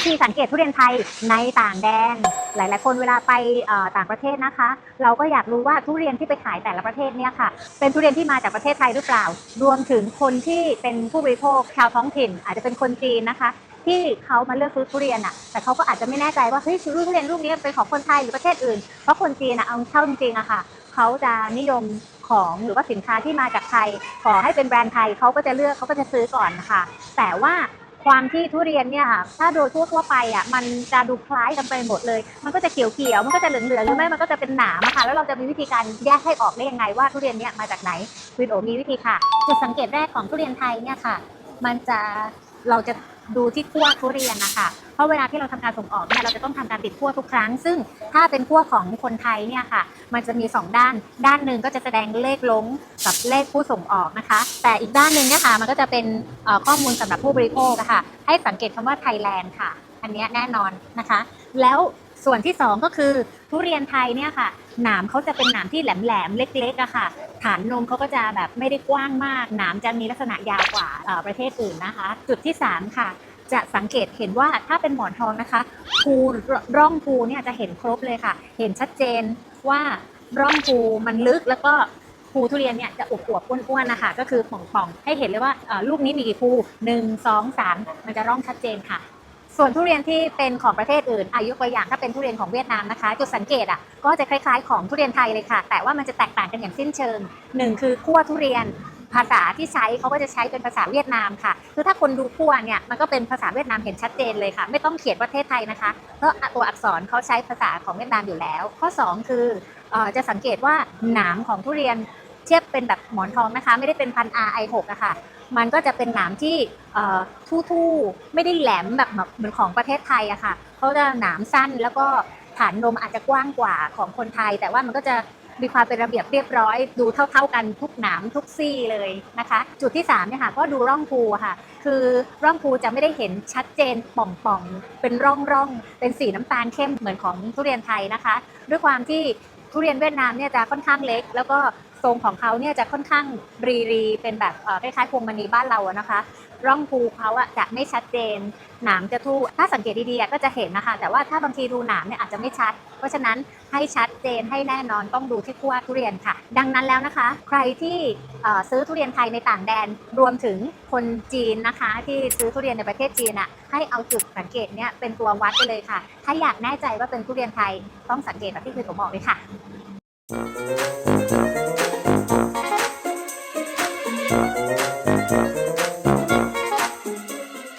วิธีสังเกตทุเรียนไทยในต่างแดน หลาย ๆ คนเวลาไปต่างประเทศนะคะ เราก็อยากรู้ว่าทุเรียนที่ไปขายแต่ละประเทศเนี่ยค่ะ เป็นทุเรียนที่มาจากประเทศไทยหรือเปล่า รวมถึงคนที่เป็นผู้บริโภคชาวท้องถิ่น อาจจะเป็นคนจีนนะคะ ที่เขามาเลือกซื้อทุเรียนอะ แต่เขาก็อาจจะไม่แน่ใจว่าเฮ้ยลูกทุเรียนลูกนี้เป็นของคนไทยหรือประเทศอื่น เพราะคนจีนอะเอาเข้าจริงๆอะค่ะเขาจะนิยมของหรือว่าสินค้าที่มาจากไทย ขอให้เป็นแบรนด์ไทยเขาก็จะเลือกเขาก็จะซื้อก่อนนะคะแต่ว่า ความที่ทุเรียนเนี่ยค่ะถ้าโดยทั่วๆไปอะมันจะดูคล้ายกันไปหมดเลย มันก็จะเขียวๆมันก็จะเหลืองๆหรือไม่มันก็จะเป็นหนามอะค่ะแล้วเราจะมีวิธีการแยกให้ออกได้ยังไงว่าทุเรียนเนี่ยมาจากไหนคุณโอมีวิธีค่ะจุดสังเกตแรกของทุเรียนไทยเนี่ยค่ะ มันจะเราจะ ดูที่ขั้วทุเรียนนะคะ เพราะเวลาที่เราทำการส่งออกเนี่ยเราจะต้องทำการติดขั้วทุกครั้ง ซึ่งถ้าเป็นขั้วของคนไทยเนี่ยค่ะ มันจะมี 2 ด้าน ด้านหนึ่งก็จะแสดงเลขลงกับเลขผู้ส่งออกนะคะ แต่อีกด้านหนึ่งเนี่ยค่ะมันก็จะเป็นข้อมูลสำหรับผู้บริโภคค่ะให้สังเกตคำว่าไทยแลนด์ค่ะ อันนี้แน่นอนนะคะ แล้วส่วนที่ 2 ก็คือทุเรียนไทยเนี่ยค่ะหนามเขาจะเป็นหนามที่แหลมๆเล็กๆอะค่ะ ฐานนมเขาก็จะแบบไม่ได้กว้างมากหนามจะมีลักษณะยาวกว่าประเทศอื่นนะคะ จุดที่ 3 ค่ะ จะสังเกตเห็นว่าถ้าเป็นหมอนทองนะคะภูร่องภูเนี่ยจะเห็นครบเลยค่ะ เห็นชัดเจนว่าร่องภูมันลึกแล้วก็ภูทุเรียนเนี่ยจะอวบๆอ้วนๆนะคะก็คือป่องๆให้เห็นเลยว่าลูกนี้มีกี่ภูหนึ่งสองสามมันจะร่องชัดเจนค่ะ ส่วนทุเรียนที่เป็นของประเทศอื่นอายุตัวอย่างถ้าเป็นทุเรียนของเวียดนามนะคะ จุดสังเกตอะก็จะคล้ายๆ ของทุเรียนไทยเลยค่ะ แต่ว่ามันจะแตกต่างกันอย่างสิ้นเชิงหนึ่งคือขั้วทุเรียนภาษาที่ใช้เขาก็จะใช้เป็นภาษาเวียดนามค่ะ คือถ้าคนดูขั้วเนี่ยมันก็เป็นภาษาเวียดนามเห็นชัดเจนเลยค่ะ ไม่ต้องเขียนประเทศไทยนะคะ เพราะตัวอักษรเขาใช้ภาษาของเวียดนามอยู่แล้ว ข้อ 2 คือเอ่อจะสังเกตว่าหนามของทุเรียน เทียบเป็นแบบหมอนทองนะคะ ไม่ได้เป็นพัน RI6 อะค่ะ มันก็จะเป็นหนามที่เอ่อทู่ๆไม่ได้แหลมแบบแบบเหมือนของประเทศไทยอะค่ะเขาจะหนามสั้นแล้วก็ฐานนมอาจจะกว้างกว่าของคนไทย แต่ว่ามันก็จะมีความเป็นระเบียบเรียบร้อย ดูเท่า ๆกันทุกหนามทุกซี่เลยนะคะ จุดที่3เนี่ยค่ะก็ดูร่องภูค่ะ คือร่องภูจะไม่ได้เห็นชัดเจนป่องๆ เป็นร่องๆ เป็นสีน้ำตาลเข้มเหมือนของทุเรียนไทยนะคะ ด้วยความที่ทุเรียนเวียดนามเนี่ยจะค่อนข้างเล็ก แล้วก็ ทรงของเขาเนี่ยจะค่อนข้างรีรีเป็นแบบคล้ายๆพวงมณีบ้านเราอะนะคะ ร่องภูเขาอะจะไม่ชัดเจน หนามจะทู่ถ้าสังเกตดีๆก็จะเห็นนะคะ แต่ว่าถ้าบางทีดูหนามเนี่ยอาจจะไม่ชัด เพราะฉะนั้นให้ชัดเจนให้แน่นอนต้องดูที่ขั้วทุเรียนค่ะ ดังนั้นแล้วนะคะ ใครที่ซื้อทุเรียนไทยในต่างแดนรวมถึงคนจีนนะคะ ที่ซื้อทุเรียนในประเทศจีนอะให้เอาจุดสังเกตเนี่ยเป็นตัววัดไปเลยค่ะ ถ้าอยากแน่ใจว่าเป็นทุเรียนไทยต้องสังเกตแบบที่คือผมบอกเลยค่ะ